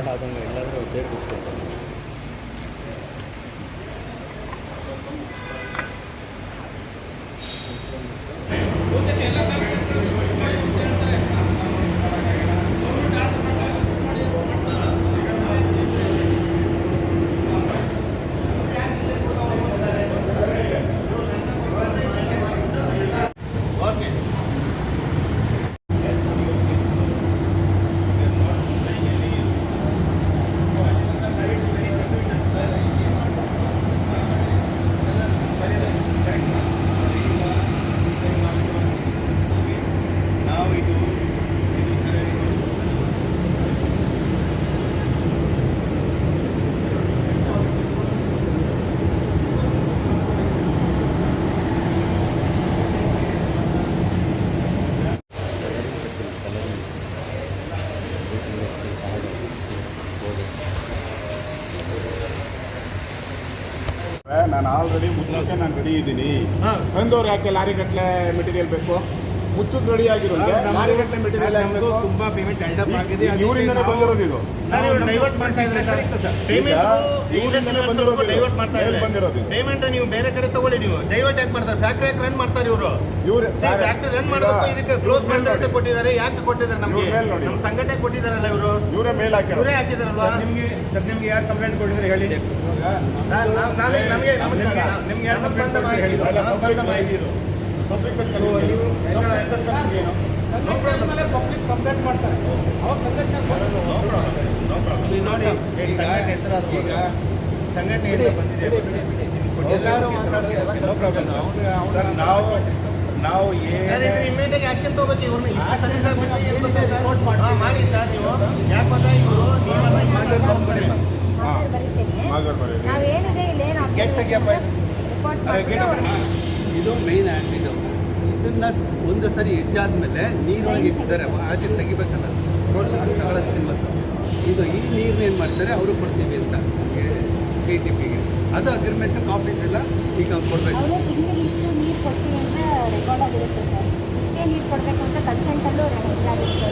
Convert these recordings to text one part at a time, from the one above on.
ಪಾಠ ಆದಂಗೆ ಎಲ್ಲಾದರೂ ಸೇರ್ಬಿಡ್ತಾರೆ ನಾವು ನಾನು ಆಲ್ರೆಡಿ ಮುಚ್ಚಕ್ಕೆ ನಾನು ರೆಡಿ ಇದ್ದೀನಿ. ಬಂದವ್ರು ಯಾಕೆ ಲಾರಿ ಗಟ್ಟಲೆ ಮೆಟೀರಿಯಲ್ ಬೇಕು? ಮುಚ್ಚುದ್ ರೆಡಿ ಆಗಿರೋದು ಮಾರಿಗಟ್ಟಲೆ ಮೆಟೀರಿಯಲ್ ನಮ್ದು ತುಂಬಾ ಪೇಮೆಂಟ್ ಹ್ಯಾಂಡ್ ಆಗಿದೆ. ಇವರಿಂದನೇ ಬಂದಿರೋದು ಇದು. ಸರ್ ಇವ್ರು ಡೈವರ್ಟ್ ಮಾಡ್ತಾ ಇದ್ರೆ ಸರ್. ಪೇಮೆಂಟ್ ಇವರಿಂದನೇ ಬಂದಿರೋದು ಡೈವರ್ಟ್ ಮಾಡ್ತಾ ಮೇಲ್ ಇದ್ದಾರೆ. ಬಂದಿರೋದು. ಪೇಮೆಂಟ್ ನೀವು ಬೇರೆ ಕಡೆ ತಗೊಳ್ಳಿ ನೀವು. ಡೈವರ್ಟ್ ಯಾಕೆ ಮಾಡ್ತಾರೆ? ಫ್ಯಾಕ್ಟರಿ ಯಾಕೆ ರನ್ ಮಾಡ್ತಾರೆ ಇವರು? ಇವ್ರು ಫ್ಯಾಕ್ಟರಿ ರನ್ ಮಾಡೋದಕ್ಕೂ ಇದಕ್ಕೆ ಕ್ಲೋಸ್ ಮಾಡ್ತಾರೆ ಅಂತ ಕೊಟ್ಟಿದ್ದಾರೆ. ಯಾಕೆ ಕೊಟ್ಟಿದ್ದಾರೆ ನಮಗೆ. ನಮ್ಮ ಸಂಘಟನೆ ಕೊಟ್ಟಿದ್ದಾರಲ್ಲ ಇವರು. ಇವರೇ ಮೇಲ್ ಹಾಕಿರೋದು. ಇವರೇ ಹಾಕಿದಾರಲ್ವಾ ನಿಮಗೆ ಸರ್ ನಿಮ್ಗೆ ಯಾರು ಕಂಪ್ಲೇಂಟ್ ಕೊಟ್ಟಿದ್ರೆ ಹೇಳಿ? ನಮಗೆ ನಮಗೆ ನಿಮ್ಗೆ- ಯಾರು ಬಂದ ಮಾಹಿತಿ ಪಬ್ಲಿಕ್ ಏನು ಇಲ್ಲಿ ನೋಡಿ ಈ ಸಂಘಟನೆ ಹೆಸರಾದ್ರು ಈಗ ಸಂಘಟನೆಯಿಂದ ಬಂದಿದೆ. ಎಲ್ಲರೂ ಮಾತಾಡಿದ್ರೆ ನೋ ಪ್ರಾಬ್ಲಮ್ ಸರ್ ನಾವು ನಾವು ಏನೇ ಇಮಿಡಿಯೇಟ್ ಆಕ್ಷನ್ ತಗೋಬೇಕು. ಇವ್ರನ್ನ ಆ ಸರಿ ಹಾ, ಮಾಡಿ ಸರ್ ನೀವು. ಯಾಕೆ ಗೊತ್ತಾ ಇವರು ನೀವೆಲ್ಲ ಮಾಡ್ತಾರೆ ನಾವೇನಿದೆ ತೆಗಿಯಪ್ಪ ಇದು. ಮೇನ್ ಇದನ್ನ ಒಂದು ಸರಿ ಹೆಚ್ಚಾದ್ಮೇಲೆ ನೀರೊಳಗೆ ಹೋಗಿದ್ದಾರೆ ಆಚೆ ತೆಗಿಬೇಕಲ್ಲ. ಮತ್ತು ಇದು ಈ ನೀರನ್ನ ಏನು ಮಾಡ್ತಾರೆ? ಅವರು ಕೊಡ್ತೀವಿ ಅಂತ ಸಿ ಟಿ ಪಿಗೆ ಅದು ಅಗ್ರಿಮೆಂಟ್ ಕಾಪೀಸ್ ಎಲ್ಲ ಈಗ ಕೊಡಬೇಕು. ಅವರು ಅಂದರೆ ಇಷ್ಟೇ ನೀರು ಕೊಡ್ತೀವಿ ಅಂತ ರೆಕಾರ್ಡ್ ಆಗಿರುತ್ತೆ ಸರ್ ಇಷ್ಟೇ ನೀರು ಕೊಡಬೇಕು ಅಂತ ಕನ್ಸೆಂಟಲ್ಲೂ ಇದಾಗಿರುತ್ತೆ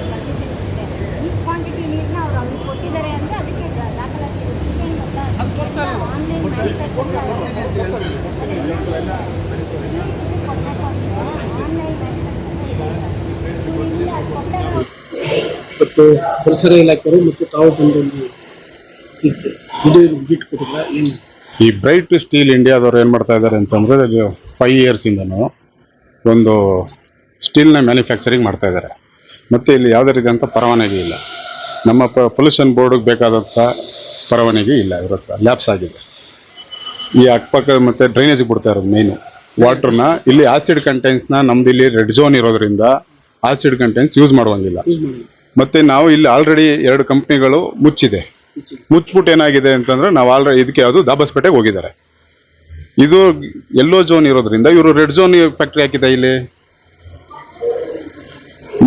ಪರ್ಮಿಷನ್ ಇರುತ್ತೆ ಇಷ್ಟು ಕ್ವಾಂಟಿಟಿ ನೀರನ್ನ ಅವ್ರು ಅವ್ರಿಗೆ ಕೊಟ್ಟಿದ್ದಾರೆ ಅಂದರೆ ಅದಕ್ಕೆ ಜ- ದಾಖಲಾತಿ ಇರುತ್ತೆ ಏನು ಗೊತ್ತಾ ಆನ್ಲೈನ್ ಮ್ಯಾನುಫ್ಯಾಕ್ಚರ್ ಕೊಡಬೇಕು ಅಂದರೆ ಆನ್ಲೈನ್ ಮ್ಯಾನುಫ್ಯಾಕ್ಚರ್ ಇವರಿಂದ ಅದು ಕೊಟ್ಟಾಗ ಮತ್ತು ಪರಿಸರ ಇಲಾಖೆಯವರು ಮತ್ತು ತಾವು ಬಂದೊಂದು ಇತ್ತು ಇದು ಬಿಟ್ಟು ಕೊಟ್ಟಿಲ್ಲ ಏನು? ಈ ಬ್ರೈಟ್ ಸ್ಟೀಲ್ ಇಂಡಿಯಾದವ್ರು ಏನು ಮಾಡ್ತಾ ಇದ್ದಾರೆ ಅಂತಂದರೆ ಫೈವ್ ಇಯರ್ಸಿಂದನೂ ಒಂದು ಸ್ಟೀಲ್ನ ಮ್ಯಾನುಫ್ಯಾಕ್ಚರಿಂಗ್ ಮಾಡ್ತಾ ಇದ್ದಾರೆ ಮತ್ತು ಇಲ್ಲಿ ಯಾವುದೇ ಅಂತ ಪರವಾನಗಿ ಇಲ್ಲ. ನಮ್ಮ ಪೊಲ್ಯೂಷನ್ ಬೋರ್ಡಿಗೆ ಬೇಕಾದಂಥ ಪರವಾನಗಿ ಇಲ್ಲ ಇವ್ರ ಲ್ಯಾಬ್ಸ್ ಆಗಿದೆ. ಈ ಅಕ್ಕಪಕ್ಕ ಮತ್ತು ಡ್ರೈನೇಜ್ ಬಿಡ್ತಾ ಇರೋದು ಮೇಯ್ನು ವಾಟ್ರನ್ನ ಇಲ್ಲಿ ಆಸಿಡ್ ಕಂಟೆಂಟ್ಸ್ನ ನಮ್ದು ಇಲ್ಲಿ ರೆಡ್ ಝೋನ್ ಇರೋದ್ರಿಂದ ಆಸಿಡ್ ಕಂಟೆಂಟ್ಸ್ ಯೂಸ್ ಮಾಡುವಂಗಿಲ್ಲ. ಮತ್ತು ನಾವು ಇಲ್ಲಿ ಆಲ್ರೆಡಿ ಎರಡು ಕಂಪ್ನಿಗಳು ಮುಚ್ಚಿದೆ. ಮುಚ್ಚಿಬಿಟ್ಟು ಏನಾಗಿದೆ ಅಂತಂದ್ರೆ ನಾವು ಆಲ್ರೆಡಿ ಇದಕ್ಕೆ ಯಾವುದು ದಾಬಸ್ಪೇಟೆಗೆ ಹೋಗಿದ್ದಾರೆ. ಇದು ಎಲ್ಲೋ ಝೋನ್ ಇರೋದ್ರಿಂದ ಇವರು ರೆಡ್ ಝೋನ್ ಫ್ಯಾಕ್ಟ್ರಿ ಹಾಕಿದೆ ಇಲ್ಲಿ.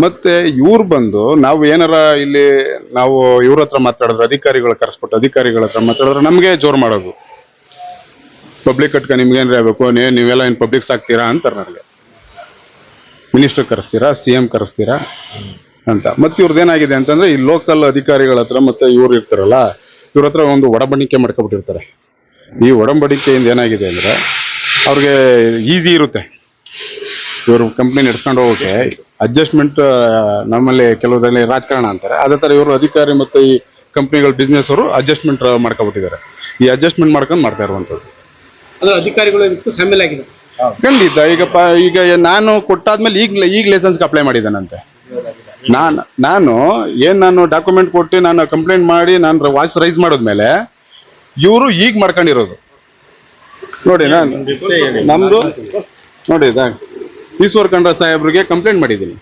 ಮತ್ತೆ ಇವ್ರು ಬಂದು ನಾವು ಏನಾರ ಇಲ್ಲಿ ನಾವು ಇವ್ರ ಹತ್ರ ಮಾತಾಡಿದ್ರೆ ಅಧಿಕಾರಿಗಳು ಕರೆಸ್ಬಿಟ್ಟು ಅಧಿಕಾರಿಗಳ ಹತ್ರ ಮಾತಾಡಿದ್ರೆ ನಮಗೆ ಜೋರು ಮಾಡೋದು. ಪಬ್ಲಿಕ್ ಕಟ್ಕ ನಿಮ್ಗೆ ಏನಾರ ಆಗಬೇಕು? ನೀ ನೀವೆಲ್ಲ ಏನು ಪಬ್ಲಿಕ್ ಸಾಕ್ತೀರಾ ಅಂತಾರೆ ನನಗೆ ಮಿನಿಸ್ಟರ್ ಕರೆಸ್ತೀರಾ ಸಿ ಎಂ ಕರೆಸ್ತೀರಾ? ಅಂತ. ಮತ್ತೆ ಇವ್ರದ್ದು ಏನಾಗಿದೆ ಅಂತಂದ್ರೆ ಈ ಲೋಕಲ್ ಅಧಿಕಾರಿಗಳ ಹತ್ರ ಮತ್ತೆ ಇವ್ರು ಇರ್ತಾರಲ್ಲ ಇವ್ರ ಹತ್ರ ಒಂದು ಒಡಂಬಡಿಕೆ ಮಾಡ್ಕೊಬಿಟ್ಟಿರ್ತಾರೆ. ಈ ಒಡಂಬಡಿಕೆಯಿಂದ ಏನಾಗಿದೆ ಅಂದ್ರೆ ಅವ್ರಿಗೆ ಈಸಿ ಇರುತ್ತೆ. ಇವರು ಕಂಪ್ನಿ ನಡೆಸ್ಕೊಂಡು ಹೋಗೋಕೆ ಅಡ್ಜಸ್ಟ್ಮೆಂಟ್ ನಮ್ಮಲ್ಲಿ ಕೆಲವರಲ್ಲಿ ರಾಜಕಾರಣ ಅಂತಾರೆ. ಅದೇ ಥರ ಇವರು ಅಧಿಕಾರಿ ಮತ್ತು ಈ ಕಂಪ್ನಿಗಳ ಬಿಸ್ನೆಸ್ ಅವರು ಅಡ್ಜಸ್ಟ್ಮೆಂಟ್ ಮಾಡ್ಕೊಬಿಟ್ಟಿದ್ದಾರೆ. ಈ ಅಡ್ಜಸ್ಟ್ಮೆಂಟ್ ಮಾಡ್ಕೊಂಡು ಮಾಡ್ತಾ ಇರುವಂಥದ್ದು. ಅದರ ಅಧಿಕಾರಿಗಳು ಇದಕ್ಕೂ ಆಗಿದೆ ಖಂಡಿತ. ಈಗ ಪ ಈಗ ನಾನು ಕೊಟ್ಟಾದ್ಮೇಲೆ ಈಗ ಈಗ ಲೈಸೆನ್ಸ್ಗೆ ಅಪ್ಲೈ ಮಾಡಿದ್ದಾನಂತೆ. ನಾನು ನಾನು ಏನು ನಾನು ಡಾಕ್ಯುಮೆಂಟ್ ಕೊಟ್ಟು ನಾನು ಕಂಪ್ಲೇಂಟ್ ಮಾಡಿ ನಾನು ವಾಯ್ಸ್ ರೈಸ್ ಮಾಡಿದ್ಮೇಲೆ ಇವರು ಈಗ ಮಾಡ್ಕೊಂಡಿರೋದು. ನೋಡಿ, ನಾನು ನಮ್ದು, ನೋಡಿ ಈಶ್ವರ್ ಖಂಡ್ರ ಸಾಹೇಬ್ರಿಗೆ ಕಂಪ್ಲೇಂಟ್ ಮಾಡಿದ್ದೀನಿ.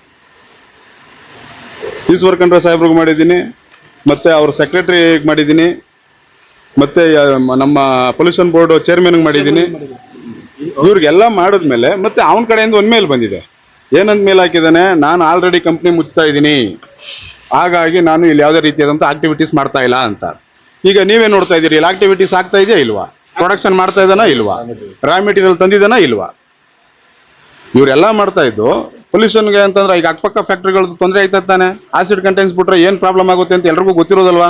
ಈಶ್ವರ್ ಖಂಡ್ರ ಸಾಹೇಬ್ರಿಗೆ ಮಾಡಿದ್ದೀನಿ, ಮತ್ತೆ ಅವ್ರ ಸೆಕ್ರೆಟರಿ ಮಾಡಿದ್ದೀನಿ, ಮತ್ತೆ ನಮ್ಮ ಪೊಲ್ಯೂಷನ್ ಬೋರ್ಡ್ ಚೇರ್ಮನ್ಗೆ ಮಾಡಿದ್ದೀನಿ. ಇವ್ರಿಗೆಲ್ಲ ಮಾಡಿದ್ಮೇಲೆ ಮತ್ತೆ ಅವನ ಕಡೆಯಿಂದ ಒಂದ್ ಮೇಲ್ ಬಂದಿದೆ. ಏನಂತ ಮೇಲೆ ಹಾಕಿದಾನೆ ನಾನು ಆಲ್ರೆಡಿ ಕಂಪ್ನಿ ಮುಚ್ತಾ ಇದ್ದೀನಿ. ಹಾಗಾಗಿ ನಾನು ಇಲ್ಲಿ ಯಾವುದೇ ರೀತಿಯಾದಂಥ ಆಕ್ಟಿವಿಟೀಸ್ ಮಾಡ್ತಾ ಇಲ್ಲ ಅಂತ. ಈಗ ನೀವೇ ನೋಡ್ತಾ ಇದ್ದೀರಿ ಇಲ್ಲಿ ಆಕ್ಟಿವಿಟೀಸ್ ಆಗ್ತಾ ಇದೆಯಾ ಇಲ್ವಾ? ಪ್ರೊಡಕ್ಷನ್ ಮಾಡ್ತಾ ಇದ್ದಾನ ಇಲ್ವಾ? ರಾ ಮೆಟೀರಿಯಲ್ ತಂದಿದ್ದಾನಾ ಇಲ್ವಾ? ಇವರೆಲ್ಲ ಮಾಡ್ತಾ ಇದ್ದು ಪೊಲ್ಯೂಷನ್ಗೆ ಅಂತಂದ್ರೆ ಈಗ ಅಕ್ಕಪಕ್ಕ ಫ್ಯಾಕ್ಟ್ರಿಗಳದ್ದು ತೊಂದರೆ ಆಯ್ತಾ ತಾನೆ? ಆಸಿಡ್ ಕಂಟೆಂಟ್ಸ್ ಬಿಟ್ರೆ ಏನು ಪ್ರಾಬ್ಲಮ್ ಆಗುತ್ತೆ ಅಂತ ಎಲ್ರಿಗೂ ಗೊತ್ತಿರೋದಲ್ವಾ?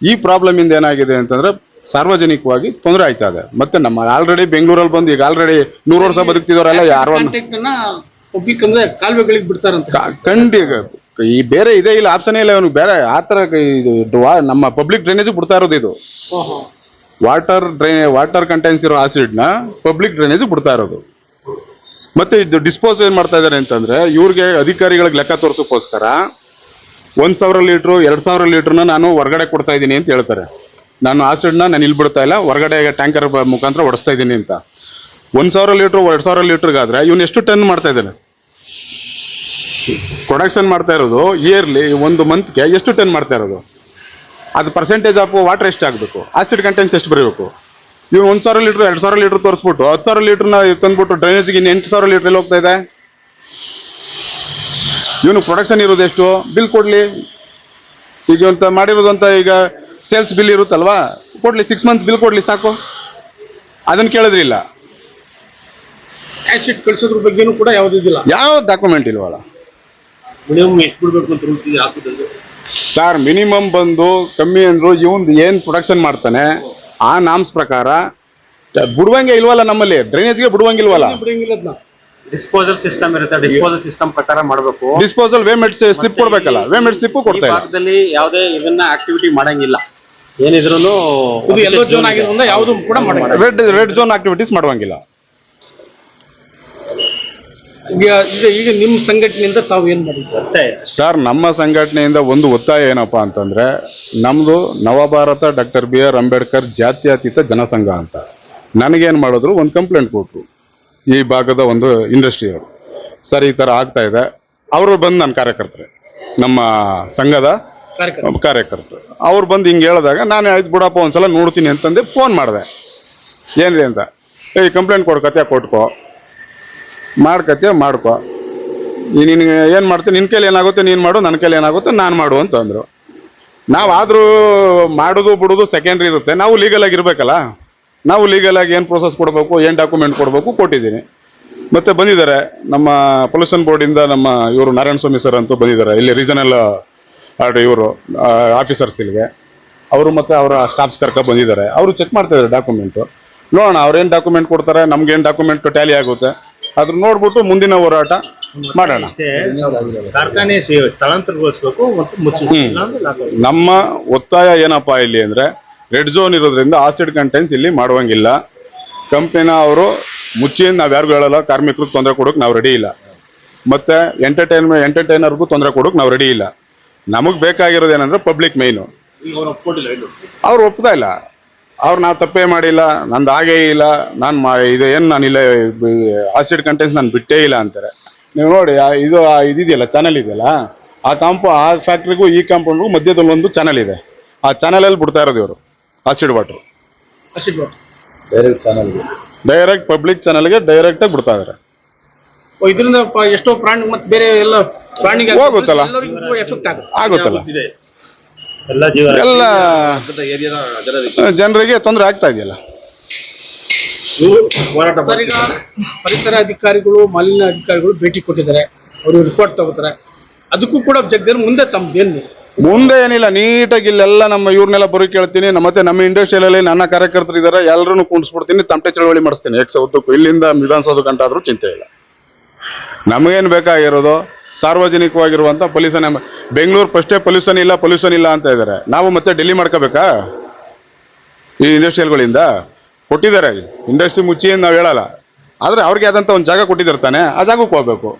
ಈ ಪ್ರಾಬ್ಲಮ್ ಇಂದ ಏನಾಗಿದೆ ಅಂತಂದ್ರೆ ಸಾರ್ವಜನಿಕವಾಗಿ ತೊಂದರೆ ಆಯ್ತಾ ಇದೆ. ಮತ್ತೆ ನಮ್ಮ ಆಲ್ರೆಡಿ ಬೆಂಗಳೂರಲ್ಲಿ ಬಂದು ಈಗ ಆಲ್ರೆಡಿ ನೂರು ವರ್ಷ ಬದುಕ್ತಿದವರೆಲ್ಲ ಯಾರು ಪಬ್ಲಿಕ್ ಅಂದ್ರೆ ಕಾಲುವೆಗಳಿಗೆ ಬಿಡ್ತಾರಂತ. ಖಂಡಿತ. ಈ ಬೇರೆ ಇದೇ ಇಲ್ಲ ಆಪ್ಷನ್ ಇಲ್ಲ ಅವನಿಗೆ ಬೇರೆ ಆ ಥರ ಇದು ಡ್ವಾ- ನಮ್ಮ ಪಬ್ಲಿಕ್ ಡ್ರೈನೇಜ್ ಬಿಡ್ತಾ ಇರೋದು ಇದು. ವಾಟರ್ ಡ್ರೈನ್ ವಾಟರ್ ಕಂಟೆನ್ಸ್ ಇರೋ ನ ಪಬ್ಲಿಕ್ ಡ್ರೈನೇಜ್ ಬಿಡ್ತಾ ಇರೋದು. ಮತ್ತೆ ಇದು ಡಿಸ್ಪೋಸ್ ಏನ್ ಮಾಡ್ತಾ ಇದ್ದಾರೆ ಅಂತಂದ್ರೆ ಇವ್ರಿಗೆ ಅಧಿಕಾರಿಗಳಿಗೆ ಲೆಕ್ಕ ತೋರ್ಸೋಕ್ಕೋಸ್ಕರ ಒಂದ್ ಸಾವಿರ ಲೀಟ್ರು ಎರಡ್ ಸಾವಿರ ಲೀಟ್ರನ್ನ ನಾನು ಹೊರಗಡೆ ಕೊಡ್ತಾ ಇದ್ದೀನಿ ಅಂತ ಹೇಳ್ತಾರೆ. ನಾನು ಆಸಿಡ್ನ ನಾನು ಇಲ್ಲಿ ಬಿಡ್ತಾ ಇಲ್ಲ ಹೊರಗಡೆ ಟ್ಯಾಂಕರ್ ಮುಖಾಂತರ ಹೊಡಿಸ್ತಾ ಇದ್ದೀನಿ ಅಂತ. ಒಂದ್ ಸಾವಿರ ಲೀಟ್ರ್ ಎರಡ್ ಸಾವಿರ ಲೀಟರ್ಗಾದ್ರೆ ಇವ್ನು ಎಷ್ಟು ಟನ್ ಮಾಡ್ತಾ ಇದ್ದಾನೆ? ಪ್ರೊಡಕ್ಷನ್ ಮಾಡ್ತಾ ಇರೋದು ಇಯರ್ಲಿ ಒಂದು ಮಂತ್ಗೆ ಎಷ್ಟು ಟನ್ ಮಾಡ್ತಾ ಇರೋದು? ಅದು ಪರ್ಸೆಂಟೇಜ್ ಆಫ್ ವಾಟರ್ ಎಷ್ಟು ಆಗಬೇಕು? ಆಸಿಡ್ ಕಂಟೆಂಟ್ಸ್ ಎಷ್ಟು ಬರಬೇಕು? ಇವ್ನು ಒಂದು ಸಾವಿರ ಲೀಟ್ರ್ ಎರಡು ಸಾವಿರ ಲೀಟ್ರ್ ತೋರಿಸ್ಬಿಟ್ಟು ಹತ್ತು ಸಾವಿರ ಲೀಟ್ರ್ನ ತಂದ್ಬಿಟ್ಟು ಡ್ರೈನೇಜ್ಗೆ ಇನ್ನು ಎಂಟು ಸಾವಿರ ಲೀಟ್ರ್ ಎಲ್ಲಿ ಹೋಗ್ತಾ ಇದೆ? ಇವನು ಪ್ರೊಡಕ್ಷನ್ ಇರೋದು ಎಷ್ಟು? ಬಿಲ್ ಕೊಡ್ಲಿ. ಈಗ ಅಂತ ಮಾಡಿರೋದಂತ ಈಗ ಸೇಲ್ಸ್ ಬಿಲ್ ಇರುತ್ತಲ್ವಾ? ಕೊಡ್ಲಿ ಸಿಕ್ಸ್ ಮಂತ್ ಬಿಲ್ ಕೊಡ್ಲಿ ಸಾಕು. ಅದನ್ನ ಕೇಳಿದ್ರಿಲ್ಲ ಆಸಿಡ್ ಕಳ್ಸೋದ್ರ ಬಗ್ಗೆನೂ ಕೂಡ ಯಾವ್ದು ಇದಿಲ್ಲ. ಯಾವ ಡಾಕ್ಯುಮೆಂಟ್ ಇಲ್ವಲ್ಲ? ಮಿನಿಮಮ್ ಎಷ್ಟು ಬಿಡ್ಬೇಕು ಅಂತ ರೂಲ್ಸ್ ಇದೆ ಸರ್ ಮಿನಿಮಮ್ ಬಂದು ಕಮ್ಮಿ ಅಂದ್ರು ಇವನ್ ಏನ್ ಪ್ರೊಡಕ್ಷನ್ ಮಾಡ್ತಾನೆ ಆ ನಾಮ್ಸ್ ಪ್ರಕಾರ ಬಿಡುವಂಗೆ ಇಲ್ವಲ್ಲ ನಮ್ಮಲ್ಲಿ? ಡ್ರೈನೇಜ್ಗೆ ಬಿಡುವಂಗಿಲ್ವಲ್ಲ ಡಿಸ್ಪೋಸಲ್ ಸಿಸ್ಟಮ್ ಇರುತ್ತೆ ಡಿಸ್ಪೋಸಲ್ ಸಿಸ್ಟಮ್ ಪ್ರಕಾರ ಮಾಡಬೇಕು. ಡಿಸ್ಪೋಸಲ್ ವೇಮೆಂಟ್ ಸ್ಲಿಪ್ ಕೊಡ್ಬೇಕಲ್ಲ ವೇಮೆಂಟ್ ಸ್ಲಿಪ್ ಕೊಡ್ತಾರೆ ಕೊಡ್ತಾ ಇಲ್ಲ. ಭಾಗದಲ್ಲಿ ಯಾವುದೇ ಇದನ್ನ ಆಕ್ಟಿವಿಟಿ ಮಾಡಂಗಿಲ್ಲ. ಏನಿದ್ರು ಇದು ಎಲ್ಲೋ ಜೋನ್ ಆಗಿರೋದ್ರಿಂದ ಯಾವ್ದು ಕೂಡ ರೆಡ್ ರೆಡ್ ಝೋನ್ ಆಕ್ಟಿವಿಟೀಸ್ ಮಾಡುವಂಗಿಲ್ಲ. ಈಗ ನಿಮ್ಮ ಸಂಘಟನೆಯಿಂದ ತಾವು ಏನ್ ಮಾಡಿದ್ದಾರೆ ಸರ್ ನಮ್ಮ ಸಂಘಟನೆಯಿಂದ ಒಂದು ಒತ್ತಾಯ ಏನಪ್ಪಾ ಅಂತಂದ್ರೆ ನಮ್ದು ನವಭಾರತ ಡಾಕ್ಟರ್ ಬಿ ಆರ್ ಅಂಬೇಡ್ಕರ್ ಜಾತ್ಯತೀತ ಜನಸಂಘ ಅಂತ. ನನಗೇನು ಮಾಡಿದ್ರು? ಒಂದು ಕಂಪ್ಲೇಂಟ್ ಕೊಟ್ಟರು ಈ ಭಾಗದ ಒಂದು ಇಂಡಸ್ಟ್ರಿಯವರು ಸರ್ ಈ ಥರ ಆಗ್ತಾ ಇದೆ. ಅವರು ಬಂದು ನನ್ನ ಕಾರ್ಯಕರ್ತರೆ. ನಮ್ಮ ಸಂಘದ ಕಾರ್ಯಕರ್ತರು. ಅವ್ರು ಬಂದು ಹಿಂಗೆ ಹೇಳಿದಾಗ ನಾನು ಆಯ್ತು ಬಿಡಪ್ಪ ಒಂದ್ಸಲ ನೋಡ್ತೀನಿ ಅಂತಂದು ಫೋನ್ ಮಾಡಿದೆ. ಏನಿದೆ ಅಂತ. ಈ ಕಂಪ್ಲೇಂಟ್ ಕೊಡ್ಕತ್ತೆ ಕೊಟ್ಕೋ. ಮಾಡ್ಕತ್ಯ, ಮಾಡ್ಕೊ. ನಿನಗೆ ಏನು ಮಾಡ್ತೀನಿ ನಿನ್ನ ಕೈಲಿ ಏನಾಗುತ್ತೆ, ನೀನು ಮಾಡು, ನನ್ನ ಕೈಲಿ ಏನಾಗುತ್ತೆ, ನಾನು ಮಾಡು ಅಂತ ಅಂದರು ನಾವಾದರೂ ಮಾಡೋದು, ಬಿಡೋದು ಸೆಕೆಂಡ್ರಿ ಇರುತ್ತೆ. ನಾವು ಲೀಗಲ್ ಆಗಿ ಇರಬೇಕಲ್ಲ? ನಾವು ಲೀಗಲ್ ಆಗಿ ಏನು ಪ್ರೋಸೆಸ್ ಕೊಡಬೇಕು, ಏನು ಡಾಕ್ಯುಮೆಂಟ್ ಕೊಡಬೇಕು ಕೊಟ್ಟಿದ್ದೀನಿ ಮತ್ತೆ ಬಂದಿದ್ದಾರೆ, ನಮ್ಮ ಪೊಲ್ಯೂಷನ್ ಬೋರ್ಡಿಂದ ನಮ್ಮ ಇವರು ನಾರಾಯಣ ಸ್ವಾಮಿ ಸರ್ ಅಂತೂ ಬಂದಿದ್ದಾರೆ. ಇಲ್ಲಿ ರೀಜನಲ್ ಇವರು ಆಫೀಸರ್ಸ್ ಇಲ್ಲಿಗೆ. ಅವರು ಮತ್ತೆ ಅವರ ಸ್ಟಾಫ್ಸ್ ಕರ್ಕ ಬಂದಿದ್ದಾರೆ. ಅವರು ಚೆಕ್ ಮಾಡ್ತಾ ಇದ್ದಾರೆ ಡಾಕ್ಯುಮೆಂಟು ನೋಡೋಣ ಅವ್ರೇನು ಡಾಕ್ಯುಮೆಂಟ್ ಕೊಡ್ತಾರೆ ನಮ್ಗೇನು ಡಾಕ್ಯುಮೆಂಟ್ ಟ್ಯಾಲಿ ಆಗುತ್ತೆ. ಅದ್ರ ನೋಡ್ಬಿಟ್ಟು ಮುಂದಿನ ಹೋರಾಟ ಮಾಡೋಣ. ಕಾರ್ಖಾನೆ ಸ್ಥಳಾಂತರಗೊಳಿಸ್ಬೇಕು ಮತ್ತು ಮುಚ್ಚಿ ನಮ್ಮ ಒತ್ತಾಯ ಏನಪ್ಪಾ ಇಲ್ಲಿ ಅಂದ್ರೆ ರೆಡ್ ಝೋನ್ ಇರೋದ್ರಿಂದ ಆಸಿಡ್ ಕಂಟೆನ್ಸ್ ಇಲ್ಲಿ ಮಾಡುವಂಗಿಲ್ಲ. ಕಂಪ್ನಿನ ಅವರು ಮುಚ್ಚಿ ನಾವ್ ಯಾರಿಗೂ ಹೇಳಲ್ಲ ಕಾರ್ಮಿಕರಿಗೆ ತೊಂದರೆ ಕೊಡೋಕೆ ನಾವು ರೆಡಿ ಇಲ್ಲ. ಮತ್ತೆ ಎಂಟರ್ಟೈನ್ಮೆಂಟ್ ಎಂಟರ್ಟೈನರ್ಗೂ ತೊಂದರೆ ಕೊಡೋಕೆ ನಾವು ರೆಡಿ ಇಲ್ಲ. ನಮಗೆ ಬೇಕಾಗಿರೋದು ಏನಂದ್ರೆ ಪಬ್ಲಿಕ್ ಮೈನು ಅವ್ರು ಒಪ್ತಾ ಇಲ್ಲ. ಅವ್ರು ನಾವು ತಪ್ಪೇ ಮಾಡಿಲ್ಲ ನಂದು ಹಾಗೇ ಇಲ್ಲ ನಾನು ಮಾ ಇದು ಏನು ಇಲ್ಲ ಆಸಿಡ್ ಕಂಟೆನ್ಸ್ ನಾನು ಬಿಟ್ಟೇ ಇಲ್ಲ ಅಂತಾರೆ. ನೀವು ನೋಡಿ ಆ- ಇದು ಆ ಇದಿದೆಯಲ್ಲ ಚಾನಲ್ ಇದೆಯಲ್ಲ ಆ ಕಾಂಪೌ ಆ ಫ್ಯಾಕ್ಟ್ರಿಗೂ ಈ ಕಾಂಪೌಂಡ್ಗೂ ಮಧ್ಯದಲ್ಲಿ ಒಂದು ಚಾನಲ್ ಇದೆ. ಆ ಚಾನಲಲ್ಲಿ ಬಿಡ್ತಾ ಇರೋದು ಇವರು acid water acid water direct public ಚಾನಲ್ಗೆ ಡೈರೆಕ್ಟಾಗಿ ಬಿಡ್ತಾ ಇದ್ದಾರೆ ಇದರಿಂದ ಪ- ಎಷ್ಟೋ ಪ್ರಾಣಿ ಮತ್ತೆ ಬೇರೆ ಎಲ್ಲ ಪ್ರಾಣಿಗೆ ಹೋಗುತ್ತಲ್ಲ. ಎಲ್ಲರಿಗೂ ಎಫೆಕ್ಟ್ ಆಗುತ್ತೆ. ಆಗುತ್ತಲ್ಲ? ಎಲ್ಲ ಜೀವ ಎಲ್ಲ ಜನರಿಗೆ. ತೊಂದರೆ ಆಗ್ತಾ ಇದೆಯಲ್ಲ? ಹೋರಾಟ ಸರ್ ಈಗ ಪರಿಸರ ಅಧಿಕಾರಿಗಳು ಮಾಲಿನ್ಯ ಅಧಿಕಾರಿಗಳು ಭೇಟಿ ಕೊಟ್ಟಿದ್ದಾರೆ. ಅವರು ರಿಪೋರ್ಟ್ ತಗೋತಾರೆ. ಅದಕ್ಕೂ ಕೂಡ ಜಗ್ಗರ್ ಮುಂದೆ ತಮ್ದೇನು ಮುಂದೆ ಏನಿಲ್ಲ ನೀಟಾಗಿ ಇಲ್ಲೆಲ್ಲ ನಮ್ಮ ಇವ್ರನ್ನೆಲ್ಲ ಬರೋ ಕೇಳ್ತೀನಿ. ನಮ್ಮ- ಮತ್ತೆ ನಮ್ಮ ಇಂಡಸ್ಟ್ರಿಯಲ್ ನನ್ನ ಕಾರ್ಯಕರ್ತರು ಇದ್ದಾರೆ ಎಲ್ಲರನ್ನು ಕೂಡಿಸ್ಬಿಡ್ತೀನಿ ತಮಟೆ ಚಳವಳಿ ಮಾಡಿಸ್ತೀನಿ. ಎಕ್ಸ್ ಹೊತ್ತು ಇಲ್ಲಿಂದ ವಿಧಾನಸೌಧ ಗಂಟಾದರೂ ಚಿಂತೆ ಇಲ್ಲ. ನಮಗೇನು ಬೇಕಾಗಿರೋದು? ಸಾರ್ವಜನಿಕವಾಗಿರುವಂತ ಪೊಲ್ಯೂಷನ್ ಬೆಂಗಳೂರು ಫಸ್ಟೇ ಪೊಲ್ಯೂಷನ್ ಇಲ್ಲ ಪೊಲ್ಯೂಷನ್ ಇಲ್ಲ ಅಂತ ಇದ್ದಾರೆ ನಾವು ಮತ್ತೆ ಡೆಲ್ಲಿ ಮಾಡ್ಕೋಬೇಕಾ? ಈ ಇಂಡಸ್ಟ್ರಿಯಲ್ಗಳಿಂದ ಕೊಟ್ಟಿದ್ದಾರೆ. ಇಂಡಸ್ಟ್ರಿ ಮುಚ್ಚಿ ಅಂತ ನಾವು ಹೇಳಲ್ಲ. ಆದರೆ ಅವ್ರಿಗೆ ಆದಂಥ ಒಂದು ಜಾಗ ಕೊಟ್ಟಿದ್ದಾರೆ ತಾನೆ. ಆ ಜಾಗಕ್ಕೆ ಹೋಗ್ಬೇಕು.